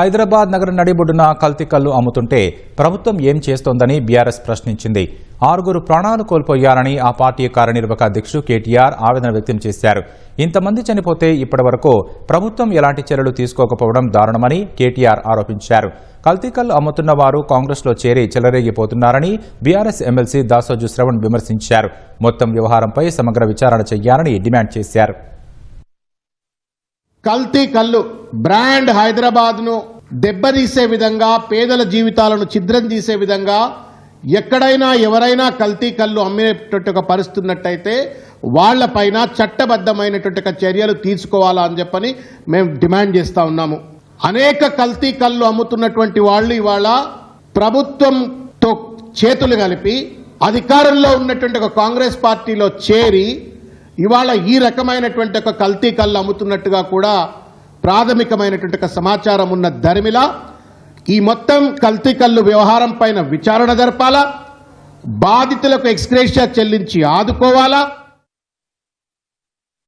హైదరాబాద్ నగరం నడిబొడ్డున కల్తీ కల్లు అమ్ముతుంటే ప్రభుత్వం ఏం చేస్తోందని బీఆర్ఎస్ ప్రశ్నించింది. ఆరుగురు ప్రాణాలు కోల్పోయారని ఆ పార్టీ కార్యనిర్వాహక అధ్యక్షుడు కేటీఆర్ ఆవేదన వ్యక్తం చేశారు. ఇంతమంది చనిపోతే ఇప్పటివరకు ప్రభుత్వం ఎలాంటి చర్యలు తీసుకోకపోవడం దారుణమని కేటీఆర్ ఆరోపించారు. కల్తీ కల్లు అమ్ముతున్న వారు కాంగ్రెస్లో చేరి చెలరేగిపోతున్నారని బీఆర్ఎస్ ఎమ్మెల్సీ దాసోజు శ్రవణ్ విమర్శించారు. మొత్తం వ్యవహారంపై సమగ్ర విచారణ చేయాలని డిమాండ్ చేశారు. కల్తీ కళ్ళు బ్రాండ్ హైదరాబాద్ను దెబ్బతీసే విధంగా పేదల జీవితాలను ఛిద్రం చేసే విధంగా ఎక్కడైనా ఎవరైనా కల్తీ కళ్ళు అమ్మేటట్టు ఒక పరిస్థితి ఉన్నట్టయితే వాళ్ళపైన చట్టబద్ధమైనటువంటి చర్యలు తీసుకోవాలా అని చెప్పని మేము డిమాండ్ చేస్తూ ఉన్నాము. అనేక కల్తీ కళ్ళు అమ్ముతున్నటువంటి వాళ్ళు ఇవాళ ప్రభుత్వంతో చేతులు కలిపి అధికారంలో ఉన్నటువంటి ఒక కాంగ్రెస్ పార్టీలో చేరి ఇవాళ ఈ రకమైనటువంటి ఒక కల్తీ కళ్ళు అమ్ముతున్నట్టుగా కూడా ప్రాథమికమైనటువంటి సమాచారం ఉన్న ధర్మిల ఈ మొత్తం కల్తీ కల్లు వ్యవహారం పైన విచారణ జరపాలా బాధితులకు ఎక్స్క్రేషియా చెల్లించి ఆదుకోవాలా